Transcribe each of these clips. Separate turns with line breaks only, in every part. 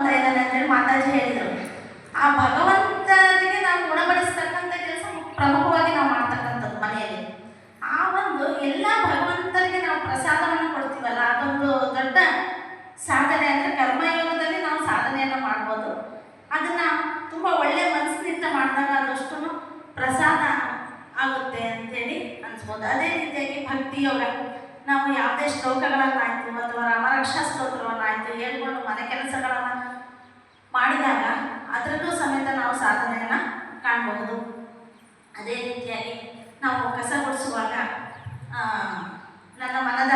ಇದ್ದಾನೆ ಅಂತೇಳಿ ಮಾತಾಜಿ ಹೇಳಿದರು ಆ ಭಗವಂತನಿಗೆ ನಾವು ಗುಣಪಡಿಸ್ತಕ್ಕಂಥ ಕೆಲಸ ಪ್ರಮುಖವಾಗಿ ನಾವು ಮಾಡ್ತಕ್ಕಂಥದ್ದು ಮನೆಯಲ್ಲಿ. ಆ ಒಂದು ಎಲ್ಲ ಭಗವಂತನಿಗೆ ನಾವು ಪ್ರಸಾದವನ್ನು ಕೊಡ್ತೀವಲ್ಲ, ಅದೊಂದು ದೊಡ್ಡ ಸಾಧನೆ ಅಂದರೆ ಕರ್ಮಯೋಗದಲ್ಲಿ ನಾವು ಸಾಧನೆಯನ್ನು ಮಾಡ್ಬೋದು. ಅದನ್ನು ತುಂಬ ಒಳ್ಳೆಯ ಮನಸ್ಸಿನಿಂದ ಮಾಡಿದಾಗ ಅದಷ್ಟು ಪ್ರಸಾದ ಆಗುತ್ತೆ ಅಂತೇಳಿ ಅನ್ಸ್ಬೋದು. ಅದೇ ರೀತಿಯಾಗಿ ಭಕ್ತಿ ಯೋಗ. ನಾವು ಯಾವುದೇ ಶ್ಲೋಕಗಳನ್ನಾಯಿತು ಸಾಧನೆಯನ್ನು ಕಾಣಬಹುದು. ಅದೇ ರೀತಿಯಾಗಿ ನಾವು ಕಸ ಗುಡಿಸುವಾಗ ನನ್ನ ಮನದ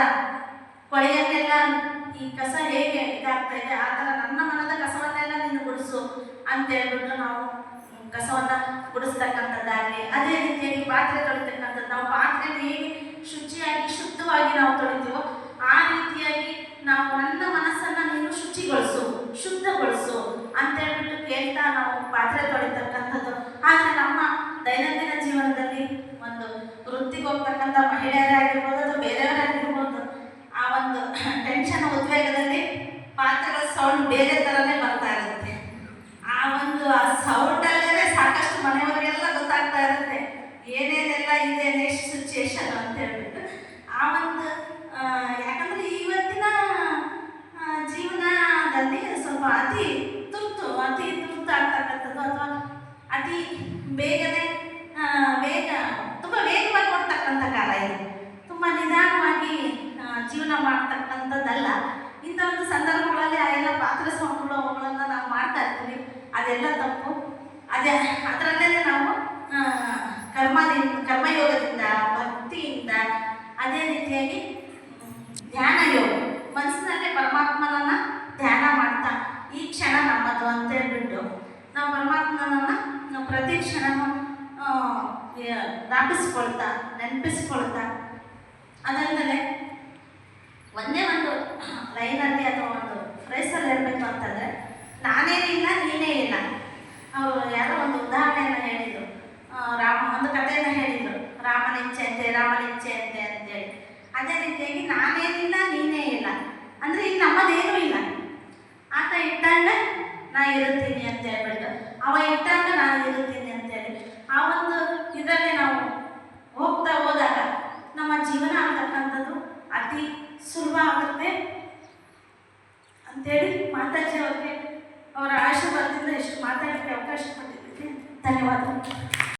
ಕೊಳೆಯನ್ನೆಲ್ಲ ಈ ಕಸ ಹೇಗೆ ಇದಾಗ್ತಾ ಇದೆ, ಆ ಥರ ನನ್ನ ಮನದ ಕಸವನ್ನೆಲ್ಲ ನೀನು ಗುಡಿಸು ಅಂತ ಹೇಳ್ಬಿಟ್ಟು ನಾವು ಕಸವನ್ನು ಗುಡಿಸ್ತಕ್ಕಂಥದ್ದಾಗಲಿ, ಅದೇ ರೀತಿಯಾಗಿ ಪಾತ್ರೆ ತೊಳಿತಕ್ಕಂಥದ್ದು. ನಾವು ಪಾತ್ರೆ ಹೇಗೆ ಶುಚಿಯಾಗಿ ಶುದ್ಧವಾಗಿ ನಾವು ತೊಳಿತೀವೋ ಆ ರೀತಿಯಾಗಿ ನಾವು ನನ್ನ ಮನಸ್ಸನ್ನು ನೀನು ಶುಚಿಗೊಳಿಸು ಶುದ್ಧಗೊಳಿಸು ಅಂತ ಹೇಳ್ಬಿಟ್ಟು ಕೇಳ್ತಾ ನಾವು ಪಾತ್ರೆ ತೊಳಿತಕ್ಕಂಥದ್ದು. ಆದರೆ ನಮ್ಮ ದೈನಂದಿನ ಜೀವನದಲ್ಲಿ ಒಂದು ವೃತ್ತಿಗೆ ಹೋಗ್ತಕ್ಕಂಥ ಮಹಿಳೆಯರಾಗಿರ್ಬೋದು ಅಥವಾ ಬೇರೆಯವರಾಗಿರ್ಬೋದು ಆ ಒಂದು ಟೆನ್ಷನ್ ಉದ್ವೇಗದಲ್ಲಿ ಪಾತ್ರೆಗಳ ಸೌಂಡ್ ಬೇರೆ ಥರನೇ ಬರ್ತಾ ಇರುತ್ತೆ. ಆ ಒಂದು ಆ ಸೌಂಡಲ್ಲೇ ಸಾಕಷ್ಟು ಮನೆಯವರಿಗೆಲ್ಲ ಗೊತ್ತಾಗ್ತಾ ಇರುತ್ತೆ. ಏನೇನೆಲ್ಲ ಇದೆ ನೆಕ್ಸ್ಟ್ ಸಿಚುಯೇಷನ್ ಅಂತ ಹೇಳ್ಬಿಟ್ಟು ಆ ಒಂದು ಆ, ಯಾಕಂದ್ರೆ ಇವತ್ತಿನ ಆ, ಜೀವನದಲ್ಲಿ ಸ್ವಲ್ಪ ಅತಿ ಅತಿ ತುರ್ತು ಆಗ್ತಕ್ಕಂಥದ್ದು ಅಥವಾ ಅತಿ ಬೇಗನೆ ವೇಗ ತುಂಬ ವೇಗವಾಗಿ ಕೊಡ್ತಕ್ಕಂಥ ಕಾಲ ಇದು. ತುಂಬ ನಿಧಾನವಾಗಿ ಜೀವನ ಮಾಡ್ತಕ್ಕಂಥದ್ದಲ್ಲ. ಇಂಥ ಒಂದು ಸಂದರ್ಭಗಳಲ್ಲಿ ಆ ಎಲ್ಲ ಪಾತ್ರ ಸ್ವಾಮಿಗಳು ಅವುಗಳನ್ನು ನಾವು ಮಾಡ್ತಾ ಇರ್ತೀವಿ. ಅದೆಲ್ಲ ತಪ್ಪು. ಅದೇ ಅದರಲ್ಲೇ ನಾವು ಕರ್ಮದಿಂದ ಕರ್ಮಯೋಗದಿಂದ, ಭಕ್ತಿಯಿಂದ, ಅದೇ ರೀತಿಯಾಗಿ ಧ್ಯಾನ ಯೋಗ ಮನಸ್ಸಿನಲ್ಲೇ ಪರಮಾತ್ಮನನ್ನ ಧ್ಯಾನ ಮಾಡ್ತಾ ಈ ಕ್ಷಣ ನಮ್ಮದು ಅಂತ ಹೇಳ್ಬಿಟ್ಟು ನಾವು ಪರಮಾತ್ಮನನ್ನ ನಾವು ಪ್ರತಿ ಕ್ಷಣವೂ ಜ್ಞಾಪಿಸ್ಕೊಳ್ತಾ ನೆನಪಿಸ್ಕೊಳ್ತಾ ಅದಲ್ಲದೆ ಒಂದೇ ಒಂದು ಲೈನಲ್ಲಿ ಅಥವಾ ಒಂದು ಫ್ರೇಸಲ್ಲಿ ಇರಬೇಕು ಅಂತಂದರೆ ನಾನೇನಿಲ್ಲ ನೀನೇ ಇಲ್ಲ. ಅವರು ಯಾರೋ ಒಂದು ಉದಾಹರಣೆಯನ್ನು ಹೇಳಿದರು. ರಾಮ, ಒಂದು ಕಥೆಯನ್ನು ಹೇಳಿದರು. ರಾಮನ ಇಚ್ಛೆ ಅಂತೆ, ರಾಮನ ಇಚ್ಛೆ ಅಂತೆ ಅಂತೇಳಿ. ಅದೇ ರೀತಿಯಾಗಿ ನಾನೇನಿಲ್ಲ, ನೀನೇ ಇಲ್ಲ. ಅಂದರೆ ಇಲ್ಲಿ ನಮ್ಮದೇನೂ ಇಲ್ಲ. ನಾ ಇರುತ್ತೀನಿ ಅಂತ ಹೇಳ್ಬಿಟ್ಟು. ಅವ ಇದ್ದಾಗ ನಾನು ಇರುತ್ತೀನಿ ಅಂತ ಹೇಳಿ. ಆ ಒಂದು ಇದರಲ್ಲಿ ನಾವು ಹೋಗ್ತಾ ಹೋದಾಗ ನಮ್ಮ ಜೀವನ ಅಂತಕ್ಕಂಥದ್ದು ಅತಿ ಸುಲಭ ಆಗುತ್ತೆ. ಅಂತೇಳಿ ಮಾತಾಜಿ